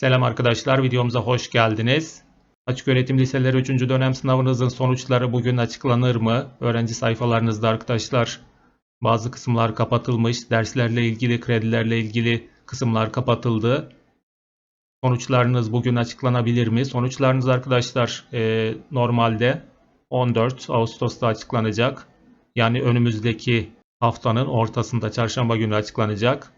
Selam arkadaşlar, videomuza hoş geldiniz. Açık öğretim liseleri 3. dönem sınavınızın sonuçları bugün açıklanır mı? Öğrenci sayfalarınızda arkadaşlar bazı kısımlar kapatılmış. Derslerle ilgili, kredilerle ilgili kısımlar kapatıldı. Sonuçlarınız bugün açıklanabilir mi? Sonuçlarınız arkadaşlar e, normalde 14 Ağustos'ta açıklanacak. Yani önümüzdeki haftanın ortasında çarşamba günü açıklanacak.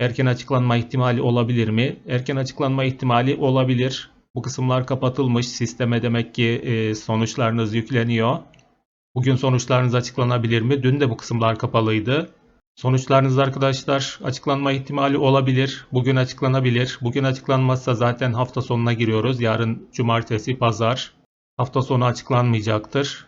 Erken açıklanma ihtimali olabilir mi? Erken açıklanma ihtimali olabilir. Bu kısımlar kapatılmış. Sisteme demek ki e, sonuçlarınız yükleniyor. Bugün sonuçlarınız açıklanabilir mi? Dün de bu kısımlar kapalıydı. Sonuçlarınız arkadaşlar açıklanma ihtimali olabilir. Bugün açıklanabilir. Bugün açıklanmazsa zaten hafta sonuna giriyoruz. Yarın cumartesi, pazar. Hafta sonu açıklanmayacaktır.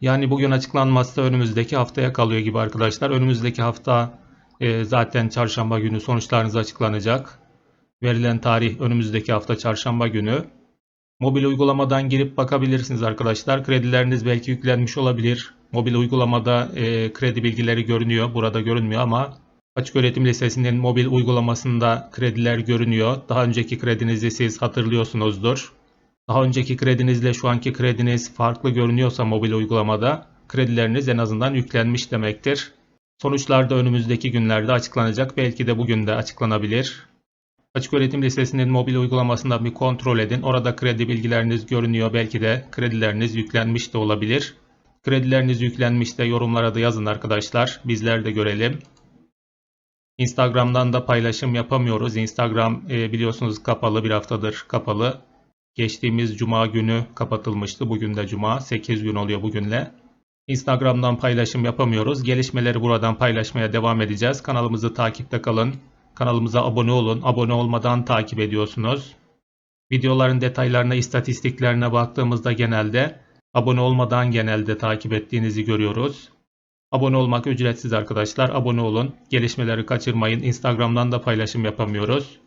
Yani bugün açıklanmazsa önümüzdeki haftaya kalıyor gibi arkadaşlar. Önümüzdeki hafta e, zaten çarşamba günü sonuçlarınız açıklanacak. Verilen tarih önümüzdeki hafta çarşamba günü. Mobil uygulamadan girip bakabilirsiniz arkadaşlar. Kredileriniz belki yüklenmiş olabilir. Mobil uygulamada e, kredi bilgileri görünüyor. Burada görünmüyor ama Açık Öğretim Lisesi'nin mobil uygulamasında krediler görünüyor. Daha önceki kredinizi siz hatırlıyorsunuzdur. Daha önceki kredinizle şu anki krediniz farklı görünüyorsa mobil uygulamada kredileriniz en azından yüklenmiş demektir. Sonuçlar da önümüzdeki günlerde açıklanacak. Belki de bugün de açıklanabilir. Açık Öğretim Lisesi'nin mobil uygulamasında bir kontrol edin. Orada kredi bilgileriniz görünüyor. Belki de kredileriniz yüklenmiş de olabilir. Kredileriniz yüklenmiş de yorumlara da yazın arkadaşlar. Bizler de görelim. Instagram'dan da paylaşım yapamıyoruz. Instagram e, biliyorsunuz kapalı bir haftadır kapalı. Geçtiğimiz cuma günü kapatılmıştı. Bugün de cuma. 8 gün oluyor bugünle. Instagram'dan paylaşım yapamıyoruz. Gelişmeleri buradan paylaşmaya devam edeceğiz. Kanalımızı takipte kalın. Kanalımıza abone olun. Abone olmadan takip ediyorsunuz. Videoların detaylarına, istatistiklerine baktığımızda genelde abone olmadan genelde takip ettiğinizi görüyoruz. Abone olmak ücretsiz arkadaşlar. Abone olun. Gelişmeleri kaçırmayın. Instagram'dan da paylaşım yapamıyoruz.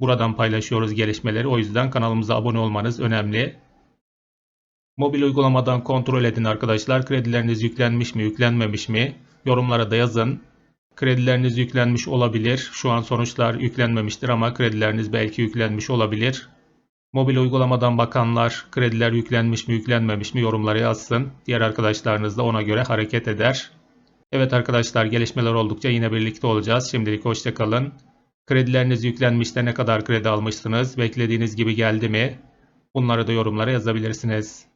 Buradan paylaşıyoruz gelişmeleri. O yüzden kanalımıza abone olmanız önemli. Mobil uygulamadan kontrol edin arkadaşlar. Kredileriniz yüklenmiş mi, yüklenmemiş mi? Yorumlara da yazın. Kredileriniz yüklenmiş olabilir. Şu an sonuçlar yüklenmemiştir ama kredileriniz belki yüklenmiş olabilir. Mobil uygulamadan bakanlar krediler yüklenmiş mi, yüklenmemiş mi yorumlara yazsın. Diğer arkadaşlarınız da ona göre hareket eder. Evet arkadaşlar gelişmeler oldukça yine birlikte olacağız. Şimdilik hoşçakalın. Kredileriniz yüklenmişse ne kadar kredi almışsınız? Beklediğiniz gibi geldi mi? Bunları da yorumlara yazabilirsiniz.